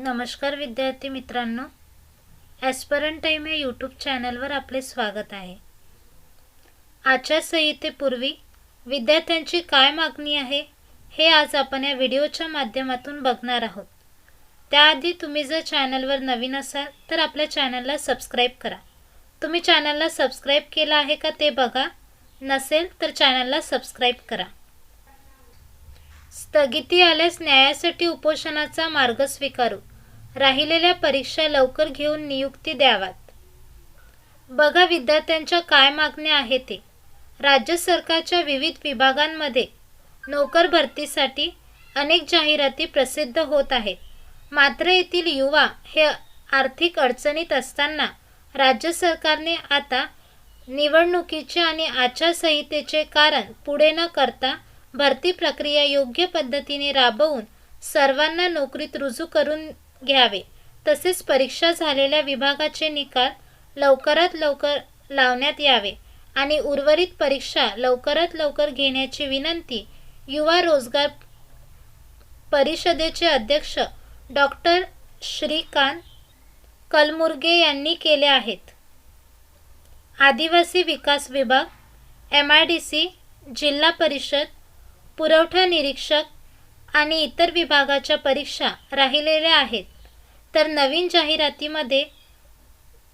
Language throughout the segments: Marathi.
नमस्कार विद्यार्थी मित्रांनो ॲस्परंट टाईम या यूट्यूब चॅनलवर आपले स्वागत आहे. आचारसंहितेपूर्वी विद्यार्थ्यांची काय मागणी आहे हे आज आपण या व्हिडिओच्या माध्यमातून बघणार आहोत. त्याआधी तुम्ही जर चॅनलवर नवीन असाल तर आपल्या चॅनलला सबस्क्राईब करा. तुम्ही चॅनलला सबस्क्राईब केलं आहे का ते बघा नसेल तर चॅनलला सबस्क्राईब करा. स्थगिती आल्यास न्यायासाठी उपोषणाचा मार्ग स्वीकारू. राहिलेल्या परीक्षा लवकर घेऊन नियुक्ती द्याव्यात बघा विद्यार्थ्यांच्या काय मागण्या आहेत ते. राज्य सरकारच्या विविध विभागांमध्ये नोकर भरतीसाठी अनेक जाहिराती प्रसिद्ध होत आहेत. मात्र येथील युवा हे आर्थिक अडचणीत असताना राज्य सरकारने आता निवडणुकीचे आणि आचारसंहितेचे कारण पुढे न करता भरती प्रक्रिया योग्य पद्धतीने राबवून सर्वांना नोकरीत रुजू करून घ्यावे. तसेच परीक्षा झालेल्या विभागाचे निकाल लवकरात लवकर लावण्यात यावे आणि उर्वरित परीक्षा लवकरात लवकर घेण्याची विनंती युवा रोजगार परिषदेचे अध्यक्ष डॉक्टर श्रीकांत कलमुर्गे यांनी केले आहेत. आदिवासी विकास विभाग एम आय डी सी जिल्हा परिषद पुरवठा निरीक्षक आणि इतर विभागाच्या परीक्षा राहिलेल्या आहेत. तर नवीन जाहिरातीमध्ये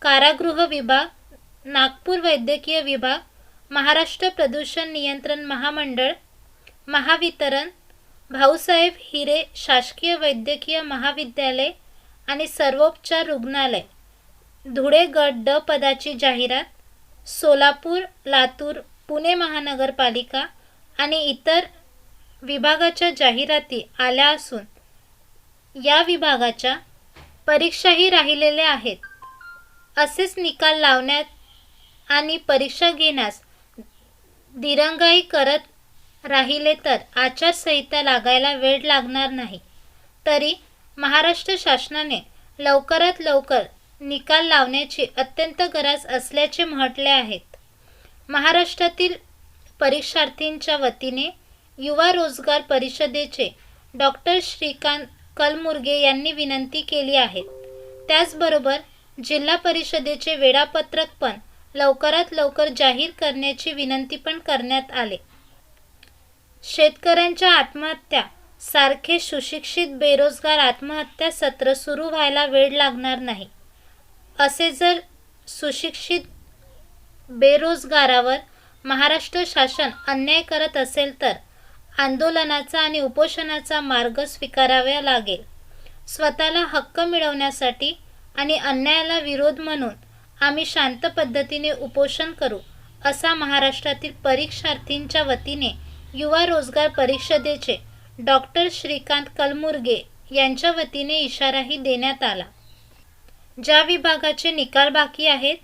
कारागृह विभाग नागपूर वैद्यकीय विभाग महाराष्ट्र प्रदूषण नियंत्रण महामंडळ महावितरण भाऊसाहेब हिरे शासकीय वैद्यकीय महाविद्यालय आणि सर्वोपचार रुग्णालय. धुळे गट ड पदाची जाहिरात सोलापूर लातूर पुणे महानगरपालिका आणि इतर विभागाच्या जाहिराती आल्या असून या विभागाच्या परीक्षाही राहिलेल्या आहेत. असेच निकाल लावण्यात आणि परीक्षा घेण्यास दिरंगाई करत राहिले तर आचारसंहिता लागायला वेळ लागणार नाही. तरी महाराष्ट्र शासनाने लवकरात लवकर निकाल लावण्याची अत्यंत गरज असल्याचे म्हटले आहेत महाराष्ट्रातील परीक्षार्थींच्या वतीने युवा रोजगार परिषदेचे डॉक्टर श्रीकांत कलमुर्गे यांनी विनंती केली आहे त्याचबरोबर जिल्हा परिषदेचे वेळापत्रक पण लवकरात लवकर जाहीर करण्याची विनंती पण करण्यात आले. शेतकऱ्यांच्या आत्महत्या सारखे सुशिक्षित बेरोजगार आत्महत्या सत्र सुरू व्हायला वेळ लागणार नाही. असे जर सुशिक्षित बेरोजगारावर महाराष्ट्र शासन अन्याय करत असेल तर आंदोलनाचा आणि उपोषणाचा मार्ग स्वीकारावा लागेल. स्वतःला हक्क मिळवण्यासाठी आणि अन्यायाला विरोध म्हणून आम्ही शांत पद्धतीने उपोषण करू असा महाराष्ट्रातील परीक्षार्थींच्या वतीने युवा रोजगार परिषदेचे डॉक्टर श्रीकांत कलमुर्गे यांच्या वतीने इशाराही देण्यात आला. ज्या विभागाचे निकाल बाकी आहेत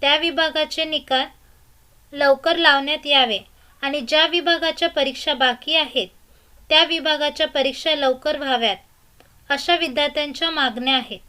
त्या विभागाचे निकाल लवकर लावण्यात यावे. आणि ज्या विभागाच्या परीक्षा बाकी आहेत त्या विभागाच्या परीक्षा लवकर व्हाव्यात अशा विद्यार्थ्यांच्या मागण्या आहेत.